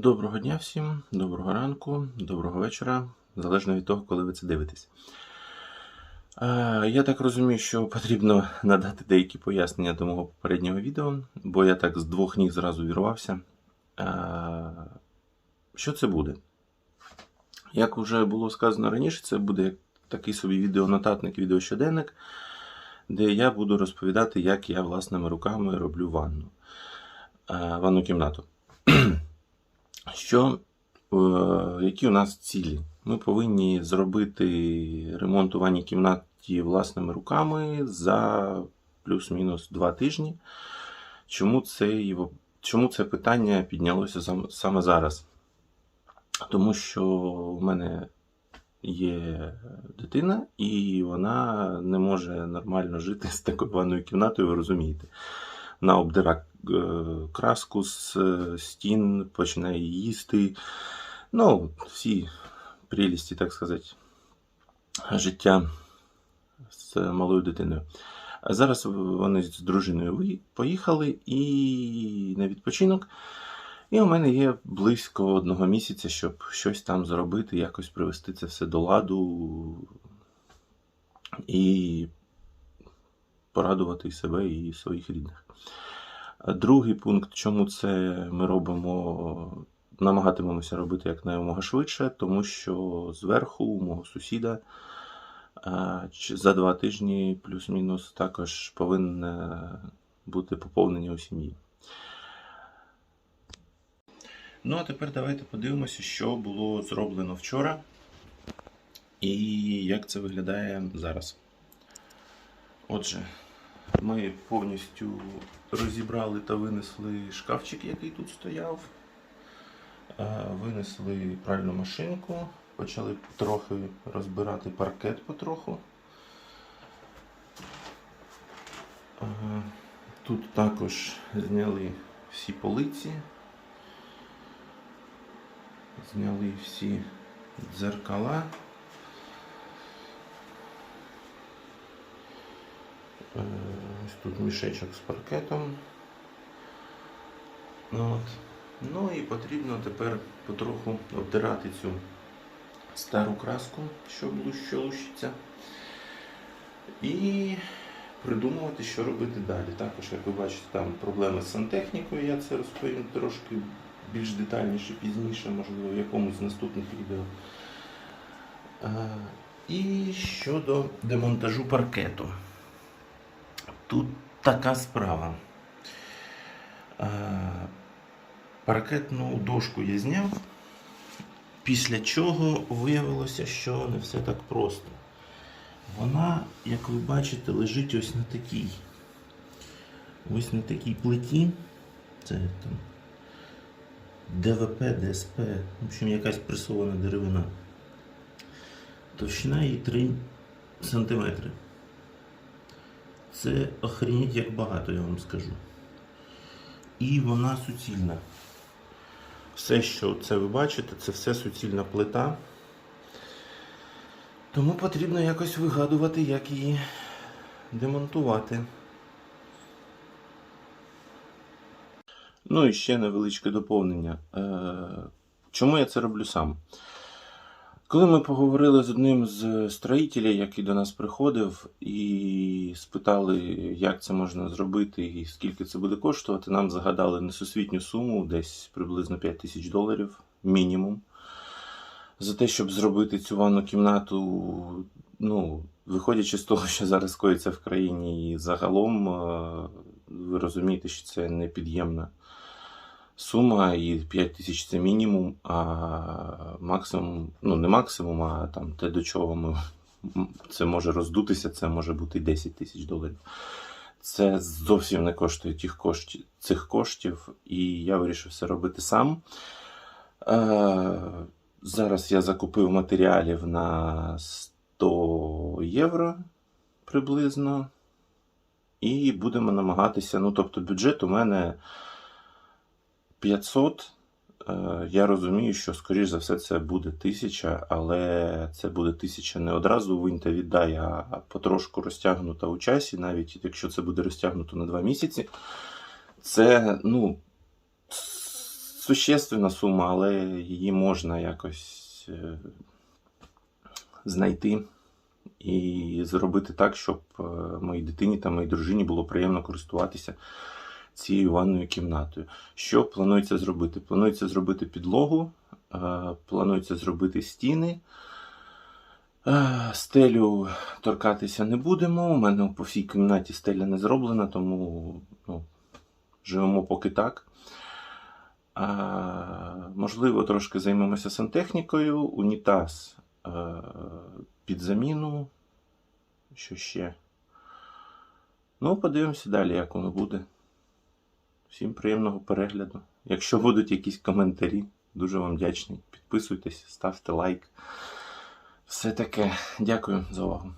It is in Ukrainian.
Доброго дня всім, доброго ранку, доброго вечора, залежно від того, коли ви це дивитесь. Е, Я так розумію, що потрібно надати деякі пояснення до мого попереднього відео, бо я так з двох ніг зразу вірвався. Е, Що це буде? Як вже було сказано раніше, це буде такий собі відеонотатник, відеощоденник, де я буду розповідати, як я власними руками роблю ванну, е, ванну кімнату. Що, е, які у нас цілі? Ми повинні зробити ремонт у ванній кімнаті власними руками за плюс-мінус два тижні. Чому це, чому це питання піднялося саме зараз? Тому що у мене є дитина, і вона не може нормально жити з такою ванною кімнатою, ви розумієте. Вона обдира е, краску з е, стін, починає їсти. Ну, всі прелісті, так сказати, життя з малою дитиною. А зараз вони з дружиною поїхали і на відпочинок. І у мене є близько одного місяця, щоб щось там зробити, якось привести це все до ладу і порадувати і себе і своїх рідних. Другий пункт, чому це ми робимо, намагатимемося робити якнаймога швидше, тому що зверху у мого сусіда за два тижні плюс-мінус також повинне бути поповнення у сім'ї. Ну, а тепер давайте подивимося, що було зроблено вчора і як це виглядає зараз. Отже, ми повністю розібрали та винесли шкафчик, який тут стояв. Е, Винесли пральну машинку, почали трохи розбирати паркет потроху. Е, Тут також зняли всі полиці, зняли всі дзеркала. Тут мішечок з паркетом. От. Ну і потрібно тепер потроху обдирати цю стару краску, що блу- що лущиться. І придумувати, що робити далі. Також, як ви бачите, там проблеми з сантехнікою, я це розповім трошки більш детальніше пізніше, можливо, в якомусь з наступних відео. Е, І щодо демонтажу паркету. Тут така справа. Е, Паркетну дошку я зняв, після чого виявилося, що не все так просто. Вона, як ви бачите, лежить ось на такій. Ось на такій плиті. Це там ДВП, ДСП, в общем, якась пресована деревина. Товщина її 3 сантиметри. Це охренеть як багато, я вам скажу. І вона суцільна. Все, що це ви бачите, це все суцільна плита. Тому потрібно якось вигадувати, як її демонтувати. Ну і ще невеличке доповнення. Е, Чому я це роблю сам? Коли ми поговорили з одним з строїтелів, який до нас приходив, і спитали, як це можна зробити і скільки це буде коштувати, нам загадали несусвітню суму, десь приблизно 5 тисяч доларів мінімум. За те, щоб зробити цю ванну кімнату, ну, виходячи з того, що зараз коїться в країні, і загалом е, ви розумієте, що це непід'ємна сума, і 5 тисяч це мінімум, а максимум, ну не максимум, а там те, до чого ми це може роздутися, це може бути і 10 тисяч доларів. Це зовсім не коштує тих коштів, цих коштів, і я вирішив все робити сам. Е, зараз я закупив матеріалів на 100 євро приблизно. І будемо намагатися. Ну, тобто, бюджет у мене 500. Е, Я розумію, що, скоріш за все, це буде 1000, але це буде 1000 не одразу винь та віддай, а потрошку розтягнута у часі, навіть якщо це буде розтягнуто на 2 місяці. Це, ну, существенна сума, але її можна якось е, знайти і зробити так, щоб е, моїй дитині та моїй дружині було приємно користуватися цією ванною кімнатою. Що планується зробити? Планується зробити підлогу, е, планується зробити стіни. Е, Стелю торкатися не будемо. У мене по всій кімнаті стеля не зроблена, тому ну, живемо поки так. А, можливо, трошки займемося сантехнікою, унітаз е, під заміну. Що ще? Ну, подивимося далі, як воно буде. Всім приємного перегляду. Якщо будуть якісь коментарі, дуже вам вдячний. Підписуйтесь, ставте лайк. Все таке. Дякую за увагу.